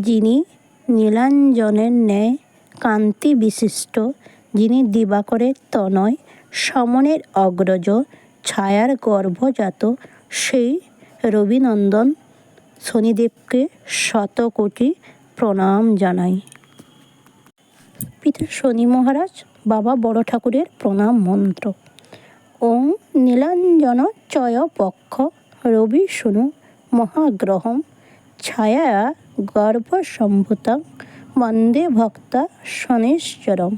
যিনি নীলাঞ্জনের ন্যায় কান্তি বিশিষ্ট, যিনি দিবাকরের তনয়, সমনের অগ্রজ, ছায়ার গর্ভজাত, সেই রবিনন্দন শনিদেবকে শতকোটি প্রণাম জানাই। পিতা শনি মহারাজ, বাবা বড় ঠাকুরের প্রণাম মন্ত্র। ওং নীলাঞ্জন চয় পক্ষ, রবি শুনু মহাগ্রহম, ছায়া গর্ভসম্ভূতং বন্দে ভক্তা শনেশ্বরম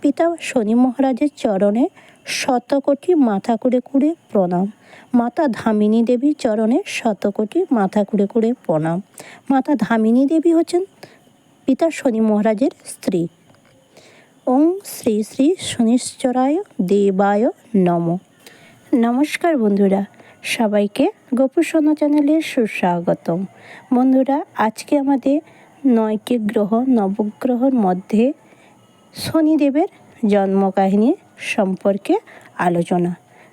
পিতা শনি মহারাজের চরণে শতকোটি মাথা কুড়ে কুড়ে প্রণাম। মাতা ধামিনী দেবীর চরণে শতকোটি মাথা কুড়ে কুড়ে প্রণাম। মাতা ধামিনী দেবী হচ্ছেন পিতা শনি মহারাজের স্ত্রী। ওং শ্রী শ্রী শনিশ্চরায় দেবায় নম। নমস্কার বন্ধুরা সবাইকে গোপুসোনা চ্যানেলে সুস্বাগতম। বন্ধুরা, আজকে আমাদের নয়টি গ্রহ, নবগ্রহর মধ্যে শনিদেবের জন্মকাহিনী সম্পর্কে আলোচনা।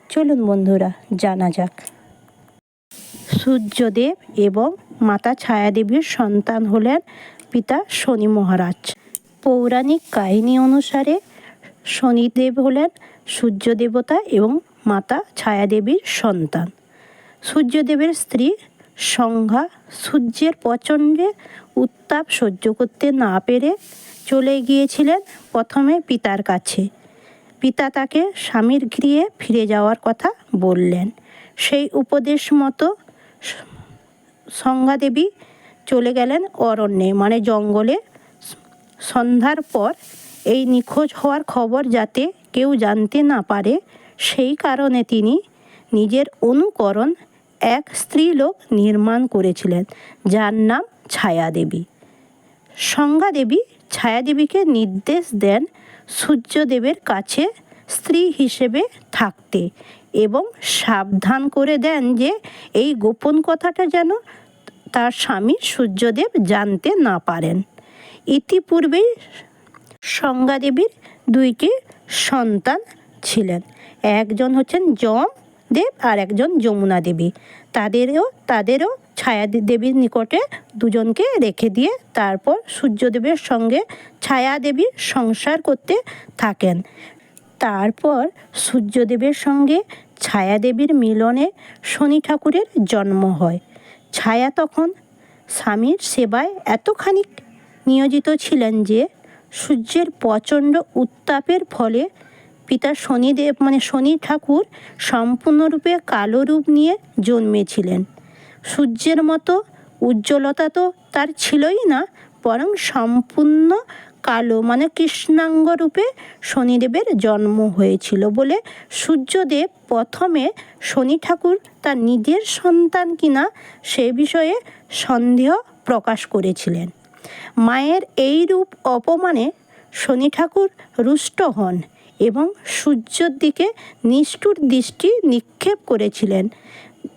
চলুন বন্ধুরা, জানা যাক। সূর্যদেব এবং মাতা ছায়াদেবীর সন্তান হলেন পিতা শনি মহারাজ। পৌরাণিক কাহিনী অনুসারে শনিদেব হলেন সূর্য দেবতা এবং মাতা ছায়াদেবীর সন্তান। সূর্যদেবের স্ত্রী সংজ্ঞা সূর্যের প্রচণ্ডে উত্তাপ সহ্য করতে না পেরে চলে গিয়েছিলেন প্রথমে পিতার কাছে। পিতা তাকে স্বামীর গৃহে ফিরে যাওয়ার কথা বললেন। সেই উপদেশ মতো সংজ্ঞাদেবী চলে গেলেন অরণ্যে মানে জঙ্গলে। সন্ধ্যার পর এই নিখোঁজ হওয়ার খবর যাতে কেউ জানতে না পারে, সেই কারণে তিনি নিজের অনুকরণ এক স্ত্রীলোক নির্মাণ করেছিলেন, যার নাম ছায়াদেবী। সংজ্ঞাদেবী ছায়াদেবীকে নির্দেশ দেন সূর্যদেবের কাছে স্ত্রী হিসেবে থাকতে এবং সাবধান করে দেন যে এই গোপন কথাটা যেন তার স্বামী সূর্যদেব জানতে না পারেন। ইতিপূর্বেই সংজ্ঞাদেবীর দুইটি সন্তান ছিলেন। একজন হচ্ছেন যম দেব আর একজন যমুনা দেবী। তাদেরও তাদেরও ছায়া দেবীর নিকটে দুজনকে রেখে দিয়ে তারপর সূর্যদেবের সঙ্গে ছায়া দেবী সংসার করতে থাকেন। তারপর সূর্যদেবের সঙ্গে ছায়াদেবীর মিলনে শনি ঠাকুরের জন্ম হয়। ছায়া তখন স্বামীর সেবায় এতখানি নিয়োজিত ছিলেন যে সূর্যের প্রচণ্ড উত্তাপের ফলে পিতা শনিদেব মানে শনি ঠাকুর সম্পূর্ণরূপে কালো রূপ নিয়ে জন্মেছিলেন। সূর্যের মতো উজ্জ্বলতা তো তার ছিলই না, বরং সম্পূর্ণ কালো মানে কৃষ্ণাঙ্গ রূপে শনিদেবের জন্ম হয়েছিল বলে সূর্যদেব প্রথমে শনি ঠাকুর তার নিজের সন্তান কিনা সে বিষয়ে সন্দেহ প্রকাশ করেছিলেন। মায়ের এই রূপ অপমানে শনি ঠাকুর রুষ্ট হন। এবং সূর্যের দিকে নিষ্ঠুর দৃষ্টি নিক্ষেপ করেছিলেন,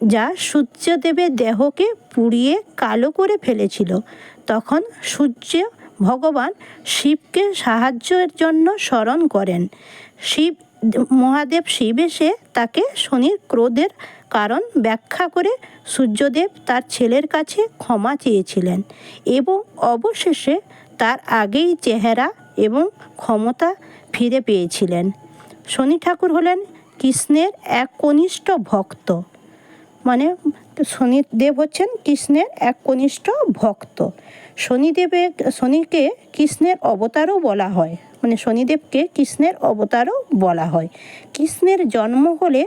যা সূর্যদেবের দেহকে পুড়িয়ে কালো করে ফেলেছিল। তখন সূর্য ভগবান শিবকে সাহায্যের জন্য স্মরণ করেন। শিব, মহাদেব শিব এসে তাকে শনির ক্রোধের কারণ ব্যাখ্যা করে সূর্যদেব তার ছেলের কাছে ক্ষমা চেয়েছিলেন এবং অবশেষে তার আগেই চেহারা এবং ক্ষমতা ফিরে পেয়েছিলেন। শনি ঠাকুর হলেন কৃষ্ণের এক কনিষ্ঠ ভক্ত। মানে শনিদেব হচ্ছেন কৃষ্ণের এক কনিষ্ঠ ভক্ত। শনিদেবে, শনিকে কৃষ্ণের অবতারও বলা হয়। মানে শনিদেবকে কৃষ্ণের অবতারও বলা হয়। কৃষ্ণের জন্ম হলে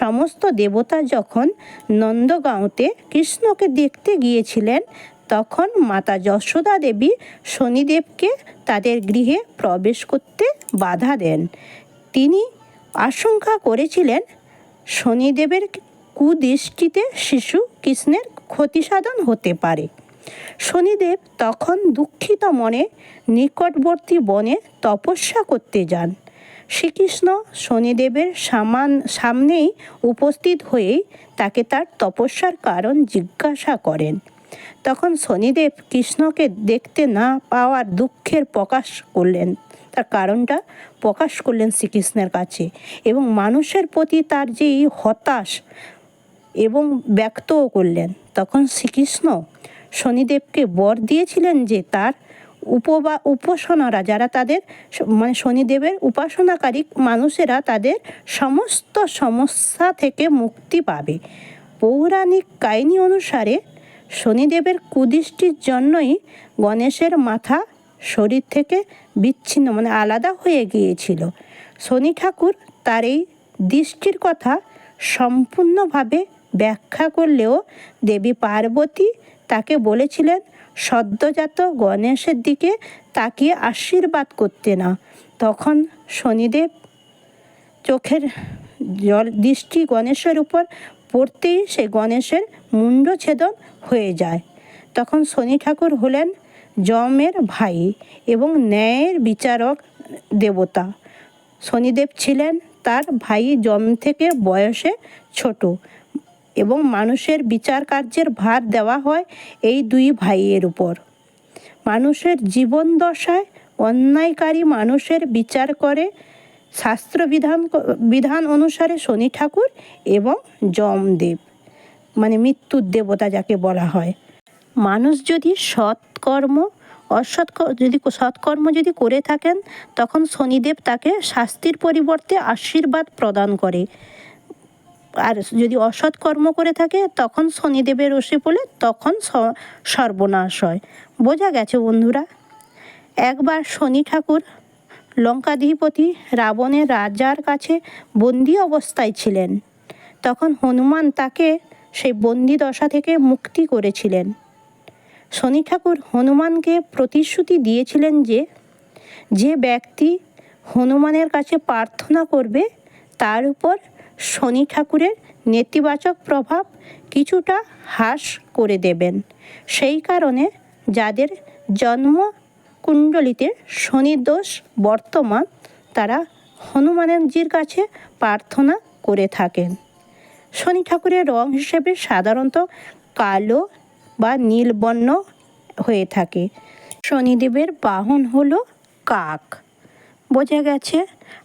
সমস্ত দেবতা যখন নন্দগাঁওতে কৃষ্ণকে দেখতে গিয়েছিলেন তখন মাতা যশোদা দেবী শনিদেবকে তাদের গৃহে প্রবেশ করতে বাধা দেন। তিনি আশঙ্কা করেছিলেন, শনিদেবের কুদৃষ্টিতে শিশু কৃষ্ণের ক্ষতিসাধন হতে পারে। শনিদেব তখন দুঃখিত মনে নিকটবর্তী বনে তপস্যা করতে যান। শ্রীকৃষ্ণ শনিদেবের সামান, সামনেই উপস্থিত হয়েই তাকে তার তপস্যার কারণ জিজ্ঞাসা করেন। তখন শনিদেব কৃষ্ণকে দেখতে না পাওয়ার দুঃখের প্রকাশ করলেন। তার কারণটা প্রকাশ করলেন শ্রীকৃষ্ণের কাছে এবং মানুষের প্রতি তার যে হতাশ এবং ব্যক্তও করলেন। তখন শ্রীকৃষ্ণ শনিদেবকে বর দিয়েছিলেন যে তার উপবা, উপাসনারা যারা তাদের মানে শনিদেবের উপাসনাকারী মানুষেরা তাদের সমস্ত সমস্যা থেকে মুক্তি পাবে। পৌরাণিক কাহিনী অনুসারে শনিদেবের কুদৃষ্টির জন্যই গণেশের মাথা শরীর থেকে বিচ্ছিন্ন মানে আলাদা হয়ে গিয়েছিল। শনি ঠাকুর তার এই দৃষ্টির কথা সম্পূর্ণভাবে ব্যাখ্যা করলেও দেবী পার্বতী তাকে বলেছিলেন, সদ্যজাত গণেশের দিকে তাকিয়ে আশীর্বাদ করতে না। তখন শনিদেব চোখের জল, দৃষ্টি গণেশের উপর পড়তেই সে গণেশের মুণ্ডছেদন হয়ে যায়। তখন শনি ঠাকুর হলেন যমের ভাই এবং ন্যায়ের বিচারক দেবতা। শনিদেব ছিলেন তার ভাই যম থেকে বয়সে ছোট এবং মানুষের বিচার কার্যের ভার দেওয়া হয় এই দুই ভাইয়ের উপর। মানুষের জীবন দশায় অন্যায়কারী মানুষের বিচার করে শাস্ত্র বিধান বিধান অনুসারে শনি ঠাকুর এবং যমদেব মানে মৃত্যুর দেবতা যাকে বলা হয়। মানুষ যদি সৎকর্ম, অসৎ যদি সৎকর্ম যদি করে থাকেন, তখন শনিদেব তাকে শাস্তির পরিবর্তে আশীর্বাদ প্রদান করে। আর যদি অসৎ কর্ম করে থাকে, তখন শনিদেবের রসে পড়লে তখন সর্বনাশ হয়। বোঝা গেছে বন্ধুরা? একবার শনি ঠাকুর লঙ্কাধিপতি রাবণের রাজার কাছে বন্দি অবস্থায় ছিলেন। তখন হনুমান তাকে সেই বন্দি দশা থেকে মুক্তি করেছিলেন। শনি ঠাকুর হনুমানকে প্রতিশ্রুতি দিয়েছিলেন যে যে ব্যক্তি হনুমানের কাছে প্রার্থনা করবে, তার উপর শনি ঠাকুরের নেতিবাচক প্রভাব কিছুটা হ্রাস করে দেবেন। সেই কারণে যাদের জন্ম কুণ্ডলিতে শনি দোষ বর্তমান। তারা হনুমানজির কাছে প্রার্থনা করে থাকেন। শনি ঠাকুরের রং হিসেবে সাধারণত কালো বা নীল বর্ণ হয়ে থাকে। শনিদেবের বাহন হলো কাক। বোঝা গেছে,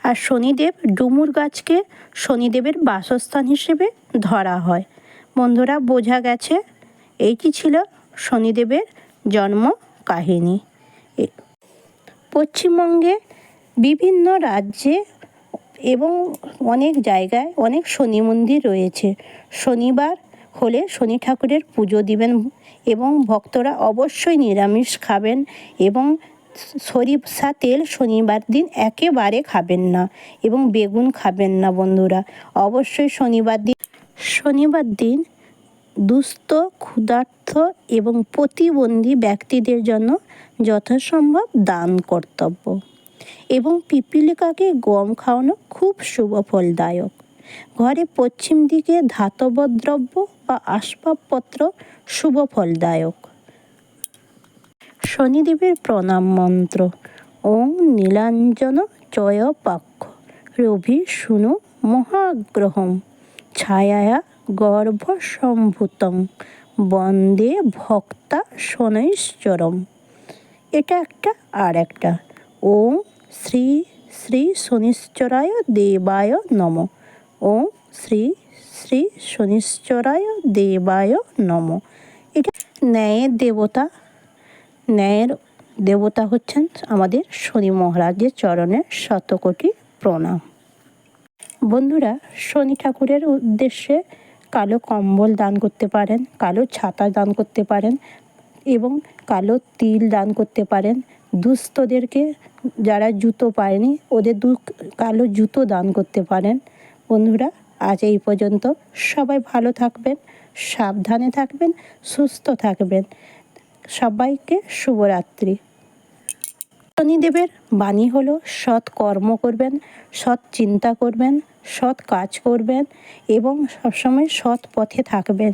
আর শনিদেব ডুমুর গাছকে শনিদেবের বাসস্থান হিসেবে ধরা হয়। বন্ধুরা, বোঝা গেছে, এইটি ছিল শনিদেবের জন্ম কাহিনী পশ্চিমবঙ্গে বিভিন্ন রাজ্যে এবং অনেক জায়গায় অনেক শনি মন্দির রয়েছে। শনিবার হলে শনি ঠাকুরের পুজো দিবেন এবং ভক্তরা অবশ্যই নিরামিষ খাবেন এবং সরিষা তেল শনিবার দিন একেবারে খাবেন না এবং বেগুন খাবেন না বন্ধুরা। অবশ্যই শনিবার দিন শনিবার দিন দুস্থ, ক্ষুধার্থ এবং প্রতিবন্ধী ব্যক্তিদের জন্য যথাসম্ভব দান কর্তব্য। এবং পিপিলিকাকে গম খাওয়ানো খুব শুভ ফলদায়ক। ঘরে পশ্চিম দিকে ধাতব দ্রব্য বা আসবাবপত্র শুভ ফলদায়ক। শনিদেবের প্রণাম মন্ত্র। ওং নীলাঞ্জন চয় পাক্ষ রবি শুনু মহাগ্রহম। ছায়া গর্ভ সম্ভূতং বন্দে ভক্তা শনৈশ্চরম এটা একটা আর একটা। ওম শ্রী শ্রী শনিশ্চরায় দেবায় নম। ওম শ্রী শ্রী শনিশ্চরায় দেবায় নম। এটা ন্যায়ের দেবতা। ন্যায়ের দেবতা হচ্ছেন আমাদের শনি মহারাজের চরণে শতকোটি প্রণাম। বন্ধুরা, শনি ঠাকুরের উদ্দেশ্যে কালো কম্বল দান করতে পারেন, কালো ছাতা দান করতে পারেন এবং কালো তিল দান করতে পারেন। দুস্থদেরকে যারা জুতো পায়নি, ওদের দু কালো জুতো দান করতে পারেন। বন্ধুরা, আজ এই পর্যন্ত। সবাই ভালো থাকবেন, সাবধানে থাকবেন, সুস্থ থাকবেন। সবাইকে শুভরাত্রি। শনিদেবের বাণী হলো সৎ কর্ম করবেন, সৎ চিন্তা করবেন, সৎ কাজ করবেন এবং সবসময় সৎ পথে থাকবেন।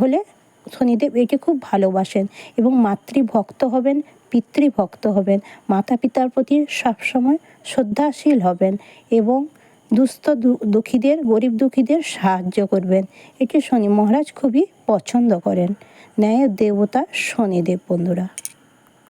হলে শনিদেব একে খুব ভালোবাসেন এবং মাতৃভক্ত হবেন, পিতৃভক্ত হবেন। মাতা পিতার প্রতি সবসময় শ্রদ্ধাশীল হবেন এবং দুস্থ দুঃখীদের, গরিব দুঃখীদের সাহায্য করবেন। এটি শনি মহারাজ খুবই পছন্দ করেন। ন্যায়ের দেবতা শনিদেব বন্ধুরা।